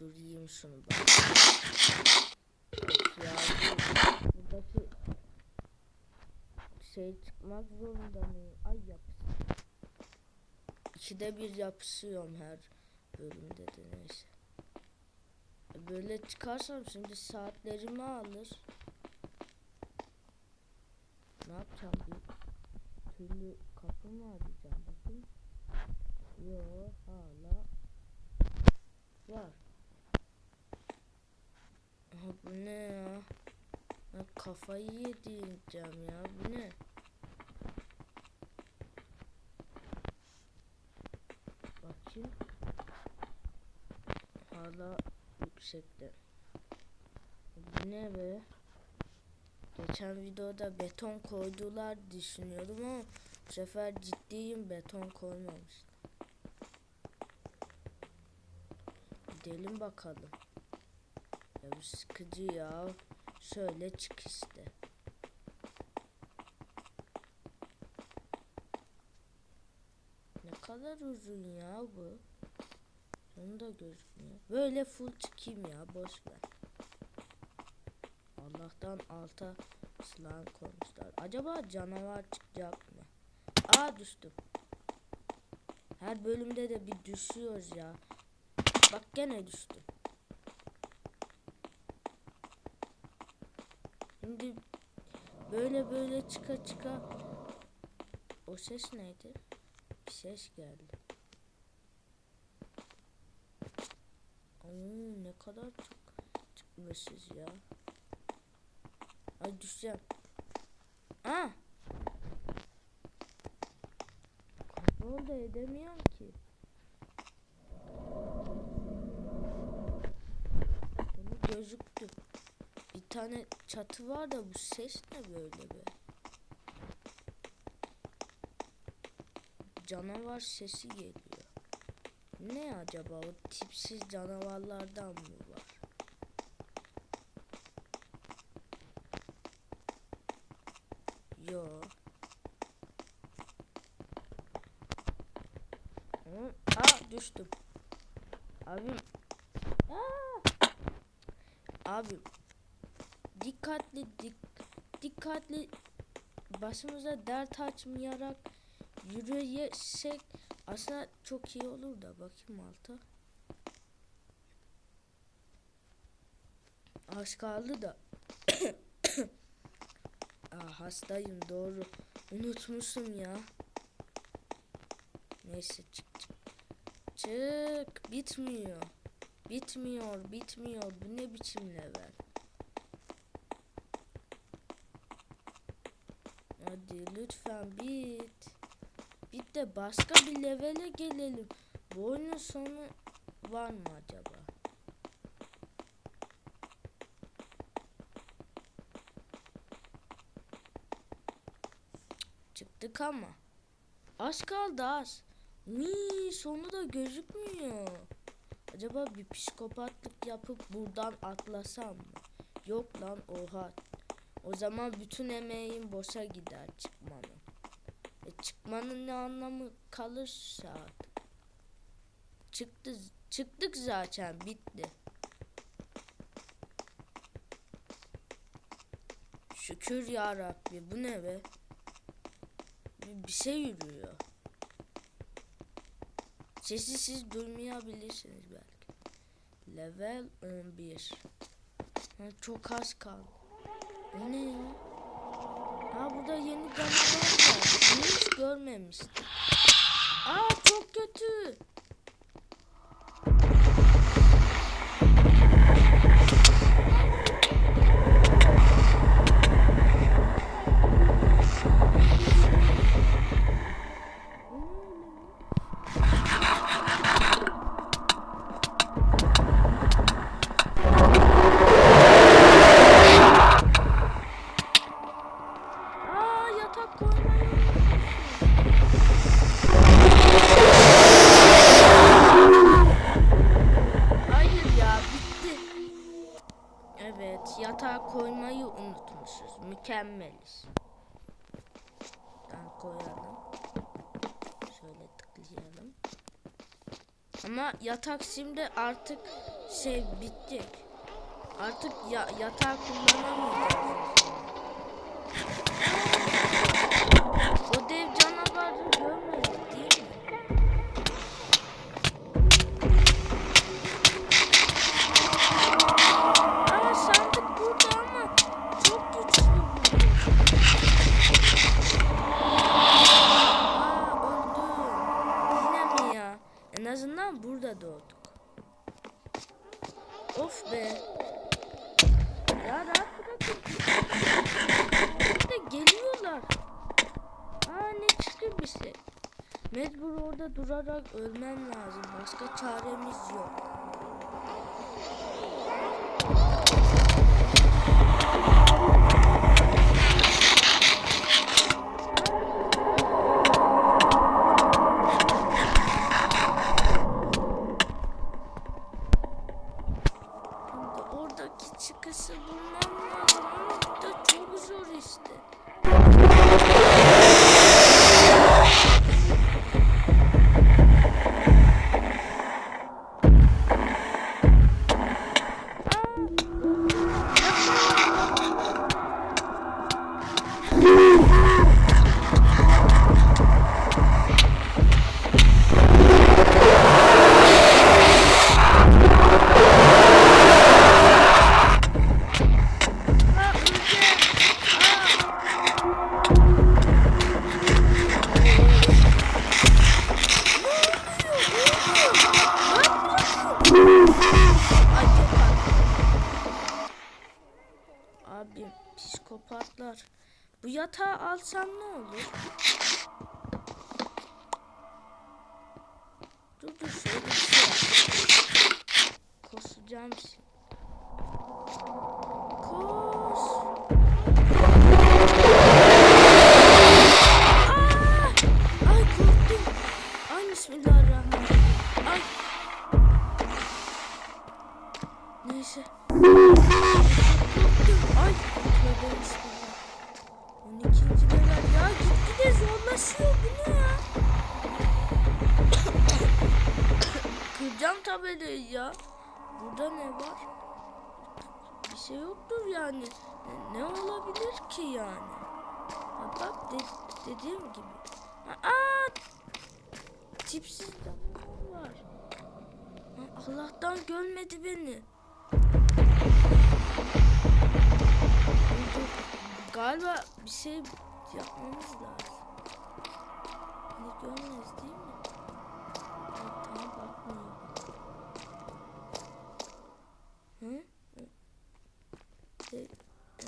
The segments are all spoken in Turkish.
Dur yiyeyim şunu. Of ya bu- buradaki şey çıkmak zorunda mıyım? Ay yapışsın. İkide bir yapışıyorum her bölümde de neyse. Böyle çıkarsam şimdi saatlerimi alır. Ne yapacağım bir türlü kapı mı arayacağım bakayım. Yo hala var. Bu ne ya? Ben kafayı yediğim ya bu ne? Bakayım. Hala yüksekte. Bu ne be? Geçen videoda beton koydular düşünüyordum ama bu sefer ciddiyim beton koymamışlar. Gidelim bakalım. Bu sıkıcı ya. Şöyle çık işte. Ne kadar uzun ya bu. Onu da gözükmüyor. Böyle full çıkayım ya boş ver. Allah'tan alta slime koymuşlar. Acaba canavar çıkacak mı? Aa düştüm. Her bölümde de bir düşüyoruz ya. Bak gene düştüm. Şimdi böyle böyle çıka çıka o ses neydi? Bir ses geldi. Oo, ne kadar çok çıkmışız ya. Ay düşeceğim. Aa! Kontrol da edemiyorum ki. Tane çatı var da bu ses ne böyle be? Canavar sesi geliyor. Ne acaba o tipsiz canavarlardan mı var? Yo. Aa düştüm. Abim. Aa! Abim. Dikkatli dik dikkatli başımıza dert açmayarak yürüyesek aslında çok iyi olur da bakayım alta. Az kaldı da. Aa, hastayım doğru. Unutmuşum ya. Neyse çık çık. Çık. Bitmiyor. Bitmiyor, bitmiyor. Bu ne biçim level? Hadi lütfen bit. Bit de başka bir levele gelelim. Bu oyunun sonu var mı acaba? Çıktık ama. Az kaldı az. Nii, sonu da gözükmüyor. Acaba bir psikopatlık yapıp buradan atlasam mı? Yok lan oha. O zaman bütün emeğim boşa gider çıkmanın. E çıkmanın ne anlamı kalırsa artık. Çıktı, çıktık zaten bitti. Şükür ya Rabbi bu ne be? Bir, bir şey yürüyor. Sesi siz duymayabilirsiniz belki. Level 11. Ha, çok az kaldı. O ne ya? Ha burada yeni canavar var. Hiç görmemiştim. Aa çok kötü. Mükemmeliz. Ben koyalım. Şöyle tıklayalım. Ama yatak şimdi artık şey bitti. Artık ya, yatağı kullanamayacağız. O dev canavarı görmedik Ya rahat bırakın. De geliyorlar. Aa ne çıkıyor bir şey. Mecbur orada durarak ölmem lazım. Başka çaremiz yok. Alsam ne olur? Dur dur şöyle bir şey yap. Koşacağım şimdi. Ay. Neyse. Ay. Tövbe bismillah. 12. level ya gitgide zorlaşıyor bu ne ya? Kıracağım tabelayı ya. Burada ne var? Bir şey yoktur yani. Ne, olabilir ki yani? Ha, bak de- dediğim gibi. Aa, tipsiz canavar var. Allah'tan görmedi beni. Galiba bir şey yapmamız lazım. Beni görmez değil mi? Ha, tamam bakmıyor. Hı? Şey, e,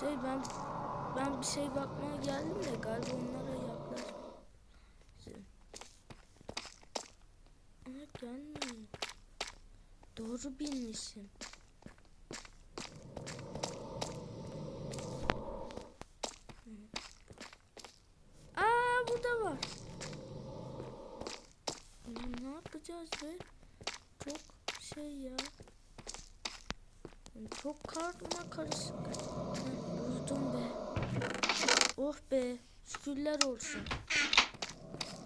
şey ben ben bir şey bakmaya geldim de galiba onlara yaklaş. Şey. Ama gelmiyor. Doğru bilmişim. Hı. Aa burada var. Ulan ne be? Çok şey ya. Çok karma karışık. Buldum be. Oh be. Şükürler olsun.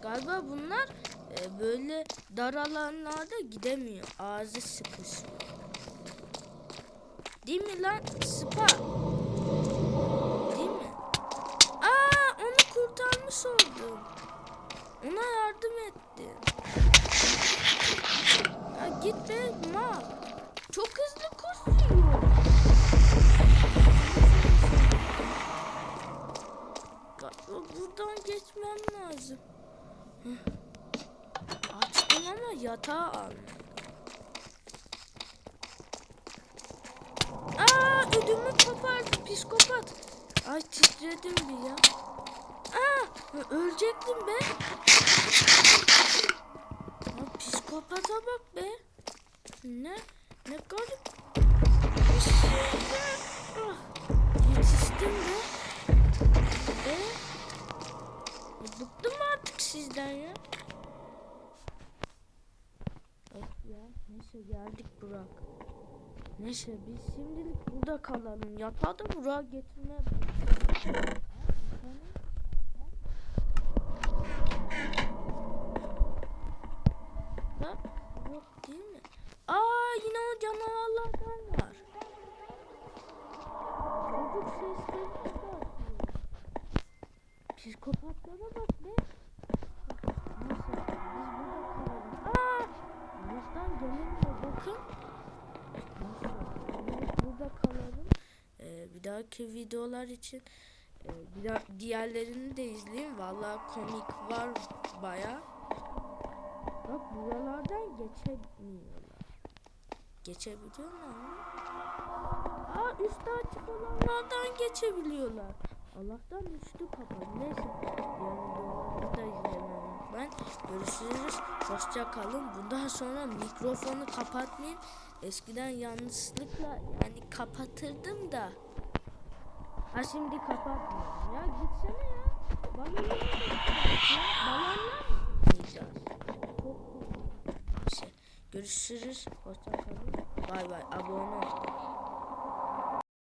Galiba bunlar e, böyle dar alanlarda gidemiyor. Ağzı sıkışıyor. Değil mi lan? Spa. Değil mi? Aa onu kurtarmış oldum. Ona yardım ettim. Git be mal. Çok hızlı koşuyor. Buradan geçmem lazım. Açtım ama yatağı almadım. Aa ödümü kopardı psikopat. Ay titredim bir ya. Aa ölecektim be. Ya psikopata bak be. Ne? Ne garip. Şey. Ah, Yetiştim be. E? Bıktım artık sizden ya. Of ya. Neyse geldik Burak. Neyse biz şimdilik burada kalalım. Yatağı da Burak'a getirme. mi? Aa yine o canavarlardan var. Çocuk sesleri çıkartıyor. Psikopatlara bak be. Neyse biz burada kalalım. Aa! Allah'tan gelemiyor bakın. Neyse biz burada kalalım. Ee, bir dahaki videolar için e, bir daha diğerlerini de izleyin. Vallahi komik var baya. Bak buralardan geçemiyorlar. Geçebiliyorlar mı? Aa üstü açık olanlardan geçebiliyorlar. Allah'tan üstü kapalı. Neyse. Diğer videoları da izlemeyi unutmayın. Görüşürüz. Hoşça kalın. Bundan sonra mikrofonu kapatmayın. Eskiden yanlışlıkla yani kapatırdım da. Ha şimdi kapatmıyorum. Ya gitsene ya. Çok bir şey. Görüşürüz. Hoşça kalın. Bay bay. Abone olun.